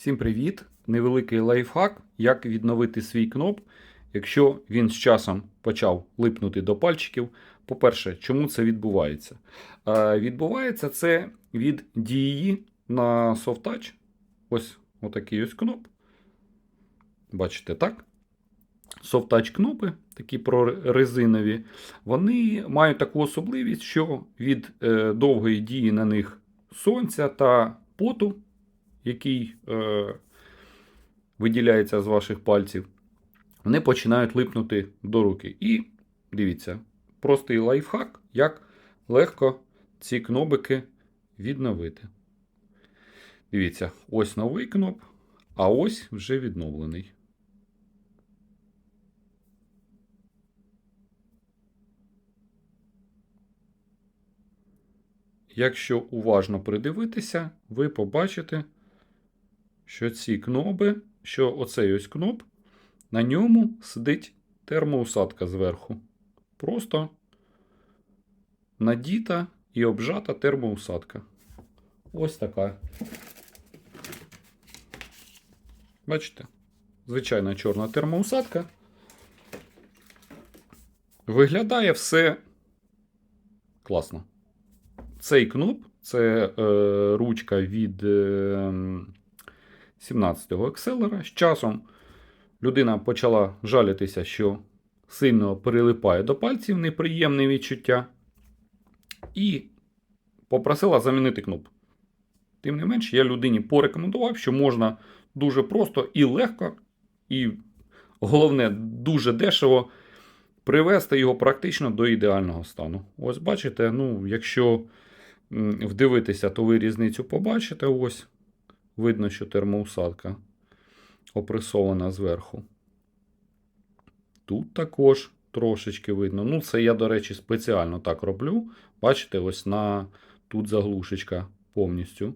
Всім привіт! Невеликий лайфхак, як відновити свій кноп, якщо він з часом почав липнути до пальчиків. По-перше, чому це відбувається? Е, відбувається це від дії на Touch. Ось отакий ось кноп. Бачите, так? Touch кнопи, такі прорезинові, вони мають таку особливість, що від е, довгої дії на них сонця та поту, який е, виділяється з ваших пальців, вони починають липнути до руки. І дивіться, простий лайфхак, як легко ці кнопики відновити. Дивіться, ось новий кноп, а ось вже відновлений. Якщо уважно придивитися, ви побачите, що ці кноби, що оцей ось кноп, на ньому сидить термоусадка зверху. Просто надіта і обжата термоусадка. Ось така. Бачите? Звичайна чорна термоусадка. Виглядає все класно. Цей кноп це е, ручка від е, 17-го екселера. З часом людина почала жалітися, що сильно прилипає до пальців неприємне відчуття. І попросила замінити кноп. Тим не менш, я людині порекомендував, що можна дуже просто і легко, і головне, дуже дешево привести його практично до ідеального стану. Ось бачите, ну, якщо вдивитися, то ви різницю побачите. Ось. Видно, що термоусадка опресована зверху. Тут також трошечки видно. Ну, це я, до речі, спеціально так роблю. Бачите, ось на тут заглушечка повністю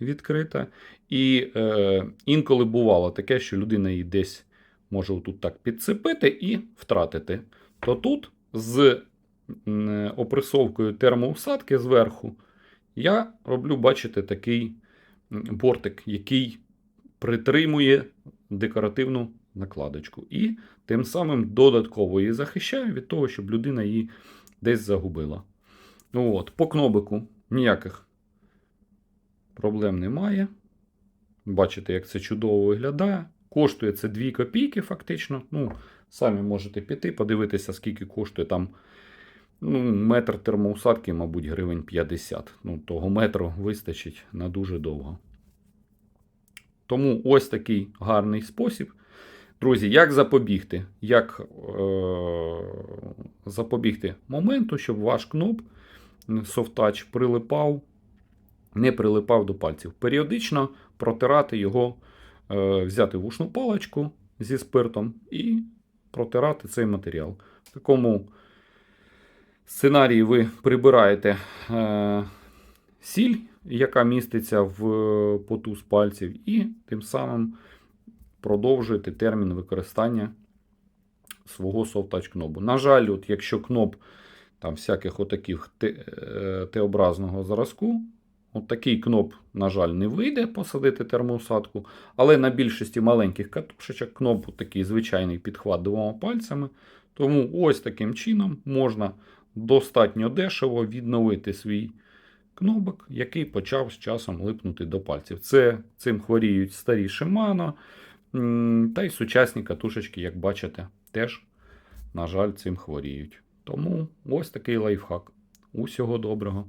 відкрита. І е, інколи бувало таке, що людина її десь може тут так підцепити і втратити. То тут з опресовкою термоусадки зверху я роблю, бачите, такий бортик, який притримує декоративну накладочку. І тим самим додатково її захищаю від того, щоб людина її десь загубила. Ну от, По кнобику ніяких проблем немає. Бачите, як це чудово виглядає. Коштує це 2 копійки, фактично. Ну, Самі можете піти, подивитися, скільки коштує там. Ну, Метр термоусадки, мабуть, гривень 50. Ну, Того метру вистачить на дуже довго. Тому ось такий гарний спосіб. Друзі, як запобігти? Як е- запобігти моменту, щоб ваш кноп Touch прилипав, не прилипав до пальців. Періодично протирати його, е- взяти вушну паличку зі спиртом і протирати цей матеріал. В такому сценарії ви прибираєте е, сіль, яка міститься в поту з пальців, і тим самим продовжуєте термін використання свого софт-тач кнопу. На жаль, от якщо кноп там всяких отаких Т-образного зразку, от такий кноп, на жаль, не вийде посадити термоусадку, але на більшості маленьких катушечок кноп такий звичайний підхват двома пальцями. Тому ось таким чином можна достатньо дешево відновити свій кнобок, який почав з часом липнути до пальців. Це Цим хворіють старі Шимано, та й сучасні катушечки, як бачите, теж, на жаль, цим хворіють. Тому ось такий лайфхак. Усього доброго.